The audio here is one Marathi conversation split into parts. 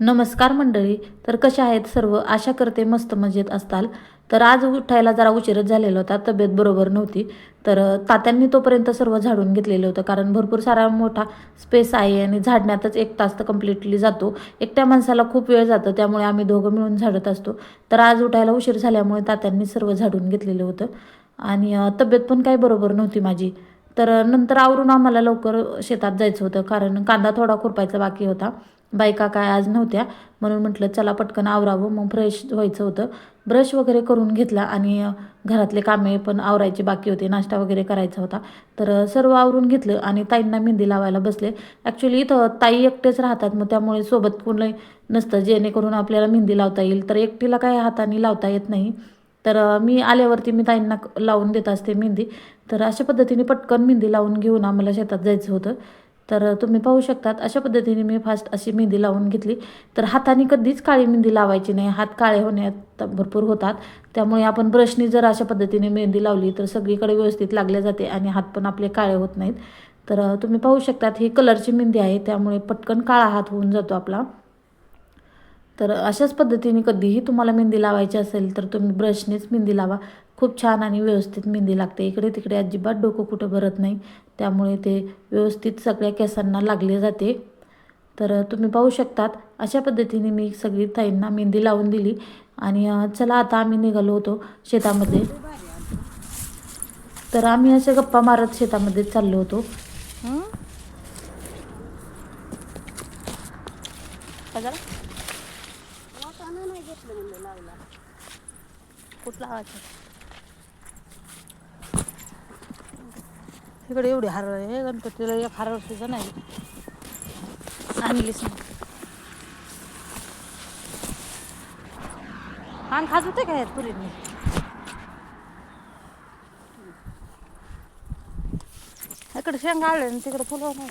नमस्कार मंडळी तर कशा आहेत सर्व? आशा करते मस्त मजेत असताल. तर आज उठायला जरा उशीरच झालेला होता तब्येत बरोबर नव्हती. तर तात्यांनी तोपर्यंत सर्व झाडून घेतलेलं होतं कारण भरपूर सारा मोठा स्पेस आहे आणि झाडण्यातच एक तास तर कम्प्लिटली जातो. एकट्या माणसाला खूप वेळ जातो त्यामुळे आम्ही दोघं मिळून झाडत असतो. तर आज उठायला उशीर झाल्यामुळे तात्यांनी सर्व झाडून घेतलेलं होतं. आणि तब्येत पण काही बरोबर नव्हती माझी. तर नंतर आवरून आम्हाला लवकर शेतात जायचं होतं कारण कांदा थोडा खुरपायचा बाकी होता. बायका काय आज नव्हत्या. म्हणून म्हटलं चला पटकन आवरावं. मग फ्रेश व्हायचं होतं. ब्रश वगैरे करून घेतला आणि घरातले कामे पण आवरायचे बाकी होते. नाश्ता वगैरे करायचा होता. तर सर्व आवरून घेतलं आणि ताईंना मेहंदी लावायला बसले. ॲक्च्युली इथं ताई एकटेच राहतात. मग त्यामुळे सोबत कोणी नसतं. जेणेकरून आपल्याला मेहंदी लावता येईल. तर एकटीला काय हाताने लावता येत नाही. तर मी आल्यावरती मी ताईंना लावून देत असते मेहंदी. तर अशा पद्धतीने पटकन मेहंदी लावून घेऊन आम्हाला शेतात जायचं होतं. तर तुम्ही पाहू शकतात अशा पद्धतीने मी फास्ट अशी मेहंदी लावून घेतली. तर हाताने कधीच काळी मेहंदी लावायची नाही हात काळे होण्यात भरपूर होतात. त्यामुळे आपण ब्रशनी जर अशा पद्धतीने मेहंदी लावली तर सगळीकडे व्यवस्थित लागल्या जाते आणि हात पण आपले काळे होत नाहीत. तर तुम्ही पाहू शकतात ही कलरची मेहंदी आहे त्यामुळे पटकन काळा हात होऊन जातो आपला. तर अशाच पद्धतीने कधीही तुम्हाला मेहंदी लावायची असेल तर तुम्ही ब्रशनेच मेहंदी लावा. खूप छान आणि व्यवस्थित मेहंदी लागते. इकडे तिकडे अजिबात डोकं कुठं भरत नाही. त्यामुळे ते व्यवस्थित सगळ्या केसांना लागले जाते. तर तुम्ही पाहू शकतात अशा पद्धतीने मी सगळी ताईंना मेहंदी लावून दिली. आणि चला आता आम्ही निघालो होतो शेतामध्ये. तर आम्ही असे गप्पा मारत शेतामध्ये चाललो होतो. कुठला तिकडे इकडे एवढी हरळ आहे गणपतीला एक हरळ सुद्धा नाही. आणलीच नाही. आण खात होते काय पुरींनी? इकडे शेंगा आले आणि तिकडे फुलं नाही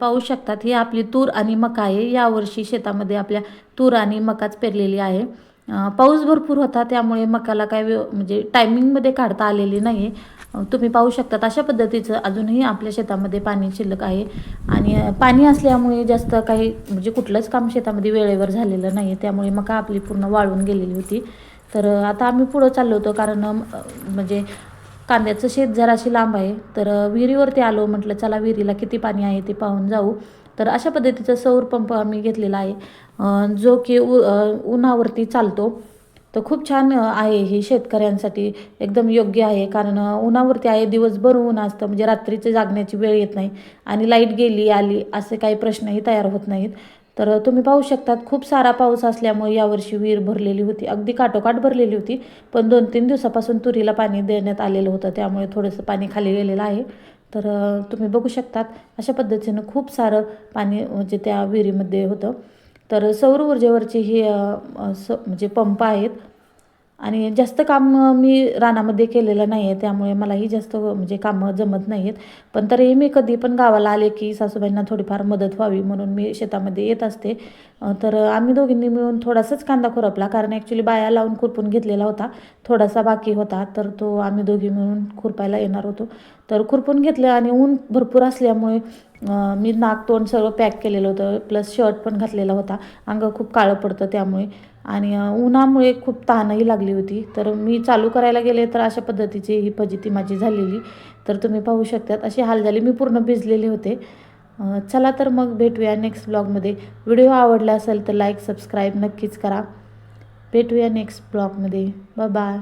पाहू शकतात. ही आपली तूर आणि मका आहे. यावर्षी शेतामध्ये आपल्या तूर आणि मकाच पेरलेली आहे. पाऊस भरपूर होता त्यामुळे मकाला काय व्य म्हणजे टायमिंगमध्ये काढता आलेली नाही आहे तुम्ही पाहू शकतात अशा पद्धतीचं अजूनही आपल्या शेतामध्ये पाणी शिल्लक आहे. आणि पाणी असल्यामुळे जास्त काही म्हणजे कुठलंच काम शेतामध्ये वेळेवर झालेलं नाही त्यामुळे मका आपली पूर्ण वाळून गेलेली होती. तर आता आम्ही पुढं चाललो होतो कारण म्हणजे कांद्याचं शेत जराशी लांब आहे तर विहिरीवरती आलो म्हटलं चला विहिरीला किती पाणी आहे ते पाहून जाऊ. तर अशा पद्धतीचा सौर पंप आम्ही घेतलेला आहे. जो की उ उन्हावरती चालतो. तर खूप छान आहे ही शेतकऱ्यांसाठी. एकदम योग्य आहे कारण उन्हावरती आहे दिवसभर ऊन असतं म्हणजे रात्रीचे जागण्याची वेळ येत नाही. आणि लाइट गेली आली असे काही प्रश्नही तयार होत नाहीत. तर तुम्ही पाहू शकतात खूप सारा पाऊस असल्यामुळे यावर्षी विहीर भरलेली होती. अगदी काटोकाठ भरलेली होती पण दोन तीन दिवसापासून तुरीला पाणी देण्यात आलेलं होतं. त्यामुळे थोडंसं पाणी खाली गेलेलं आहे. तर तुम्ही बघू शकतात अशा पद्धतीनं खूप सारं पाणी म्हणजे त्या विहिरीमध्ये होतं. तर सौर ऊर्जेवरची ही स म्हणजे पंप आहेत आणि जास्त काम मी रानामध्ये केलेलं नाही आहे त्यामुळे मलाही जास्त म्हणजे कामं जमत नाही आहेत पण तरीही मी कधी पण गावाला आले की सासूबाईंना थोडीफार मदत व्हावी म्हणून मी शेतामध्ये येत असते. तर आम्ही दोघींनी मिळून थोडासाच कांदा खुरपला कारण ॲक्च्युली बाया लावून खुरपून घेतलेला होता. थोडासा बाकी होता तर तो आम्ही दोघी मिळून खुरपायला येणार होतो. तर खुरपून घेतलं आणि ऊन भरपूर असल्यामुळे मी नाक तोंड सर्व पॅक केलेलं होतं प्लस शर्ट पण घातलेला होता. अंग खूप काळं पडतं त्यामुळे. आणि उन्हामुळे खूप तहानही लागली होती. तर मी चालू करायला गेले तर अशा पद्धतीची ही फजिती माझी झालेली. तर तुम्ही पाहू शकतात अशी हाल झाली मी पूर्ण भिजलेले होते. चला तर मग भेटूया नेक्स्ट ब्लॉगमध्ये व्हिडिओ आवडला असेल तर लाईक सबस्क्राईब नक्कीच करा. भेटूया नेक्स्ट ब्लॉगमध्ये बाय